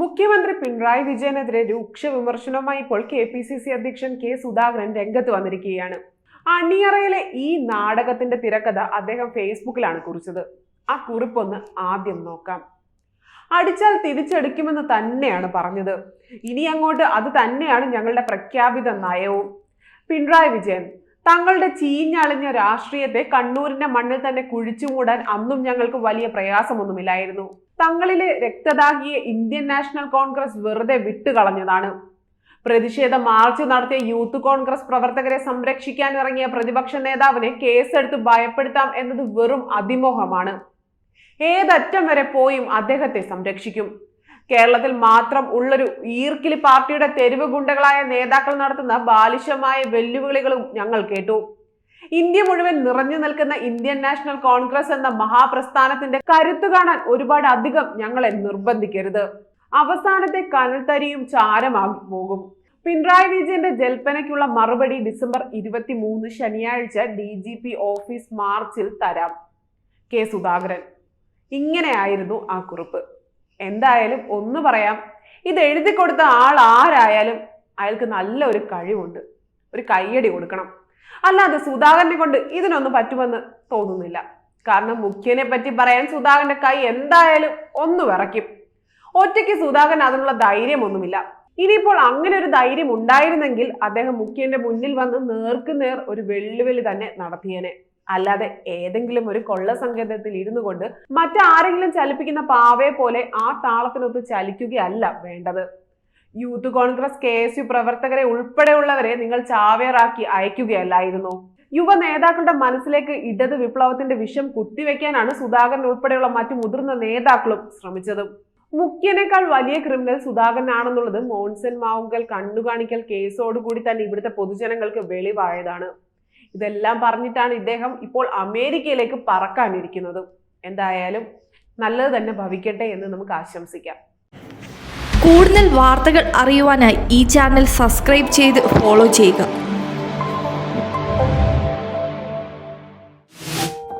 മുഖ്യമന്ത്രി പിണറായി വിജയനെതിരെ രൂക്ഷ വിമർശനവുമായി ഇപ്പോൾ കെ പി സി സി അധ്യക്ഷൻ കെ സുധാകരൻ രംഗത്ത് വന്നിരിക്കുകയാണ്. അണിയറയിലെ ഈ നാടകത്തിന്റെ തിരക്കഥ അദ്ദേഹം ഫേസ്ബുക്കിലാണ് കുറിച്ചത്. ആ കുറിപ്പൊന്ന് ആദ്യം നോക്കാം. അടിച്ചാൽ തിരിച്ചടിക്കുമെന്ന് തന്നെയാണ് പറഞ്ഞത്. ഇനി അങ്ങോട്ട് അത് തന്നെയാണ് ഞങ്ങളുടെ പ്രഖ്യാപിത നയവും. പിണറായി വിജയൻ തങ്ങളുടെ ചീഞ്ഞളിഞ്ഞ രാഷ്ട്രീയത്തെ കണ്ണൂരിന്റെ മണ്ണിൽ തന്നെ കുഴിച്ചുമൂടാൻ അന്നും ഞങ്ങൾക്ക് വലിയ പ്രയാസമൊന്നുമില്ലായിരുന്നു. തങ്ങളിലെ രക്തദാഹിയെ ഇന്ത്യൻ നാഷണൽ കോൺഗ്രസ് വെറുതെ വിട്ടുകളഞ്ഞതാണ്. പ്രതിഷേധ മാർച്ച് നടത്തിയ യൂത്ത് കോൺഗ്രസ് പ്രവർത്തകരെ സംരക്ഷിക്കാൻ ഇറങ്ങിയ പ്രതിപക്ഷ നേതാവിനെ കേസെടുത്ത് ഭയപ്പെടുത്താം എന്നത് വെറും അതിമോഹമാണ്. ഏതറ്റം വരെ പോയും അദ്ദേഹത്തെ സംരക്ഷിക്കും. കേരളത്തിൽ മാത്രം ഉള്ളൊരു ഈർക്കിലി പാർട്ടിയുടെ തെരുവ് ഗുണ്ടകളായ നേതാക്കൾ നടത്തുന്ന ബാലിശമായ വെല്ലുവിളികളും ഞങ്ങൾ കേട്ടു. ഇന്ത്യ മുഴുവൻ നിറഞ്ഞു നിൽക്കുന്ന ഇന്ത്യൻ നാഷണൽ കോൺഗ്രസ് എന്ന മഹാപ്രസ്ഥാനത്തിന്റെ കരുത്ത് കാണാൻ ഒരുപാട് അധികം ഞങ്ങളെ നിർബന്ധിക്കരുത്. അവസാനത്തെ കനൽത്തരിയും ചാരമാകി പോകും. പിണറായി വിജയന്റെ ജൽപ്പനയ്ക്കുള്ള മറുപടി ഡിസംബർ ഇരുപത്തി മൂന്ന് ശനിയാഴ്ച ഡി ജി പി ഓഫീസ് മാർച്ചിൽ തരാം. കെ സുധാകരൻ. ഇങ്ങനെയായിരുന്നു ആ കുറിപ്പ്. എന്തായാലും ഒന്ന് പറയാം. ഇത് എഴുതി കൊടുത്ത ആൾ ആരായാലും അയാൾക്ക് നല്ല ഒരു കഴിവുണ്ട്. ഒരു കയ്യടി കൊടുക്കണം. അല്ലാതെ സുധാകരനെ കൊണ്ട് ഇതിനൊന്നും പറ്റുമെന്ന് തോന്നുന്നില്ല. കാരണം മുഖ്യനെ പറ്റി പറയാൻ സുധാകരന്റെ കൈ എന്തായാലും ഒന്ന് വിറയ്ക്കും. ഒറ്റയ്ക്ക് സുധാകരൻ അതിനുള്ള ധൈര്യമൊന്നുമില്ല. ഇനിയിപ്പോൾ അങ്ങനെ ഒരു ധൈര്യം ഉണ്ടായിരുന്നെങ്കിൽ അദ്ദേഹം മുഖ്യന്റെ മുന്നിൽ വന്ന് നേർക്കുനേർ ഒരു വെല്ലുവിളി തന്നെ നടത്തിയേനെ. അല്ലാതെ ഏതെങ്കിലും ഒരു കൊള്ള സങ്കേതത്തിൽ ഇരുന്നു കൊണ്ട് മറ്റാരെങ്കിലും ചലിപ്പിക്കുന്ന പാവയെ പോലെ ആ താളത്തിനൊത്ത് ചലിക്കുകയല്ല വേണ്ടത്. Youth Congress K S U പ്രവർത്തകരെ ഉൾപ്പെടെയുള്ളവരെ നിങ്ങൾ ചാവേറാക്കി അയക്കുകയല്ലായിരുന്നു. യുവ നേതാക്കളുടെ മനസ്സിലേക്ക് ഇടത് വിപ്ലവത്തിന്റെ വിഷം കുത്തിവെക്കാനാണ് സുധാകരൻ ഉൾപ്പെടെയുള്ള മറ്റു മുതിർന്ന നേതാക്കളും ശ്രമിച്ചത്. മുഖ്യനേക്കാൾ വലിയ ക്രിമിനൽ സുധാകരൻ ആണെന്നുള്ളത് മോൺസൺ മാവുങ്കൽ കണ്ണുകാണിക്കൽ കേസോടുകൂടി തന്നെ ഇവിടുത്തെ പൊതുജനങ്ങൾക്ക് വെളിവായതാണ്. ഇതെല്ലാം പറഞ്ഞിട്ടാണ് ഇദ്ദേഹം ഇപ്പോൾ അമേരിക്കയിലേക്ക് പറക്കാനിരിക്കുന്നത്. എന്തായാലും നല്ലത് തന്നെ ഭവിക്കട്ടെ എന്ന് നമുക്ക് ആശംസിക്കാം. കൂടുതൽ വാർത്തകൾ അറിയുവാനായി ഈ ചാനൽ സബ്സ്ക്രൈബ് ചെയ്ത് ഫോളോ ചെയ്യുക.